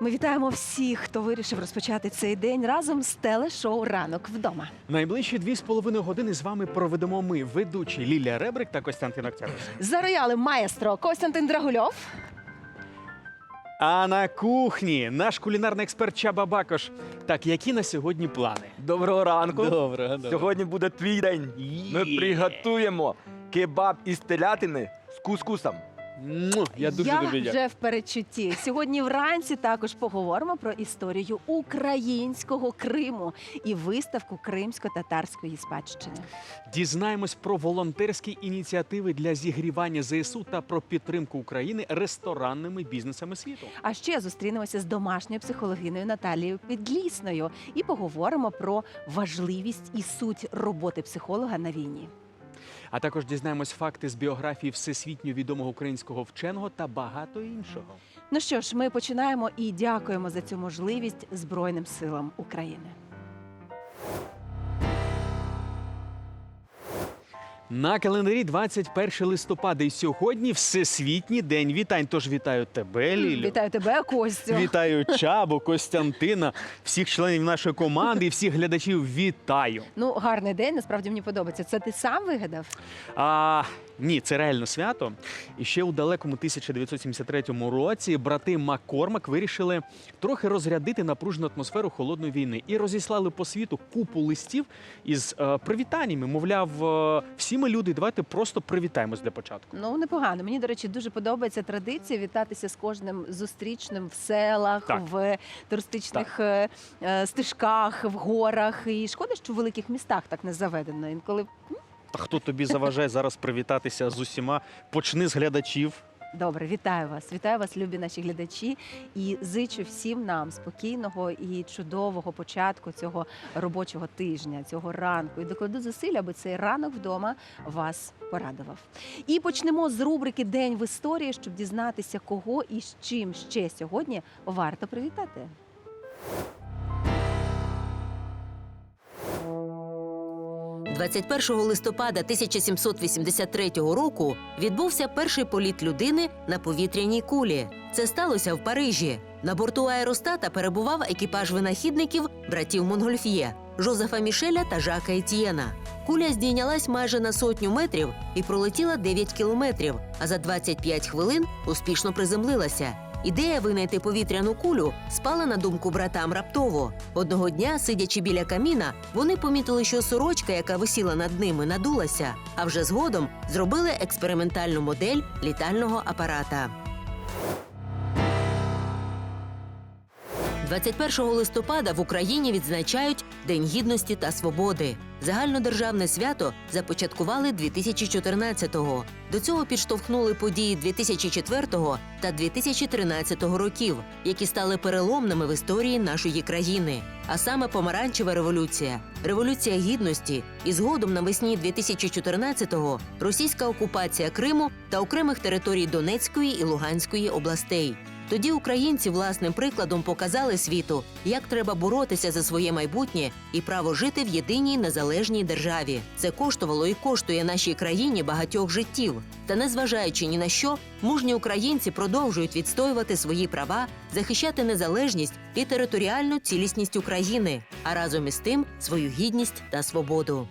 Ми вітаємо всіх, хто вирішив розпочати цей день разом з телешоу Ранок вдома. Найближчі дві з половиною години з вами проведемо ми, ведучі Лілія Ребрик та Костянтин Октябрьський. За роялем маестро Костянтин Драгульов. А на кухні наш кулінарний експерт Чаба Бакош. Так, які на сьогодні плани? Доброго ранку. Доброго, доброго. Сьогодні буде твій день. Ми приготуємо кебаб із телятини з кускусом. Му, Я дуже Я дякую. вже в передчутті. Сьогодні вранці також поговоримо про історію українського Криму і виставку кримсько-татарської спадщини. Дізнаємось про волонтерські ініціативи для зігрівання ЗСУ та про підтримку України ресторанними бізнесами світу. А ще зустрінемося з домашньою психологиною Наталією Підлісною і поговоримо про важливість і суть роботи психолога на війні. А також дізнаємось факти з біографії всесвітньо відомого українського вченого та багато іншого. Ну що ж, ми починаємо і дякуємо за цю можливість Збройним силам України. На календарі 21 листопада і сьогодні Всесвітній день вітань. Тож вітаю тебе, Лілю. Вітаю тебе, Костю. Вітаю Чабу, Костянтина, всіх членів нашої команди і всіх глядачів. Вітаю. Ну, гарний день, насправді мені подобається. Це ти сам вигадав? А, ні, це реально свято. І ще у далекому 1973 році брати Маккормак вирішили трохи розрядити напружену атмосферу холодної війни і розіслали по світу купу листів із е, привітаннями. Мовляв, е, всі ми люди, давайте просто привітаємось для початку. Ну, непогано. Мені, до речі, дуже подобається традиція вітатися з кожним зустрічним в селах, Так. в туристичних е, е, стежках, в горах. І шкода, що в великих містах так не заведено. Інколи Хто тобі заважає зараз привітатися з усіма? Почни з глядачів. Добре, вітаю вас. Вітаю вас, любі наші глядачі, і зичу всім нам спокійного і чудового початку цього робочого тижня, цього ранку. І докладу зусиль, аби цей ранок вдома вас порадував. І почнемо з рубрики День в історії, щоб дізнатися, кого і з чим ще сьогодні варто привітати. 21 листопада 1783 року відбувся перший політ людини на повітряній кулі. Це сталося в Парижі. На борту аеростата перебував екіпаж винахідників братів Монгольф'є Жозефа Мішеля та Жака Етьєна. Куля здійнялась майже на сотню метрів і пролетіла 9 кілометрів, а за 25 хвилин успішно приземлилася. Ідея винайти повітряну кулю спала на думку братам раптово. Одного дня, сидячи біля каміна, вони помітили, що сорочка, яка висіла над ними, надулася, а вже згодом зробили експериментальну модель літального апарата. 21 листопада в Україні відзначають День гідності та свободи. Загальнодержавне свято започаткували 2014-го. До цього підштовхнули події 2004 та 2013 років, які стали переломними в історії нашої країни. А саме помаранчева революція, революція гідності і згодом навесні 2014-го російська окупація Криму та окремих територій Донецької і Луганської областей. Тоді українці власним прикладом показали світу, як треба боротися за своє майбутнє і право жити в єдиній незалежній державі. Це коштувало і коштує нашій країні багатьох життів. Та незважаючи ні на що, мужні українці продовжують відстоювати свої права, захищати незалежність і територіальну цілісність України, а разом із тим свою гідність та свободу.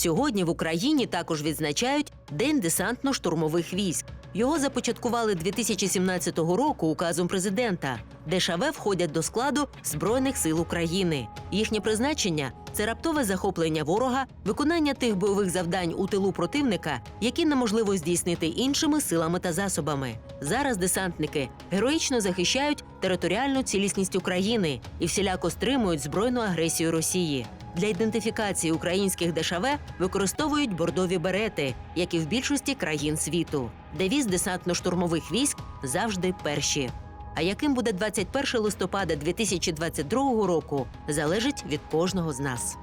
Сьогодні в Україні також відзначають День десантно-штурмових військ. Його започаткували 2017 року указом президента. ДШВ входять до складу Збройних сил України. Їхнє призначення це раптове захоплення ворога, виконання тих бойових завдань у тилу противника, які неможливо здійснити іншими силами та засобами. Зараз десантники героїчно захищають територіальну цілісність України і всіляко стримують збройну агресію Росії. Для ідентифікації українських ДШВ використовують бордові берети, як і в більшості країн світу. Девіз десантно-штурмових військ завжди перші. А яким буде 21 листопада 2022 року, залежить від кожного з нас.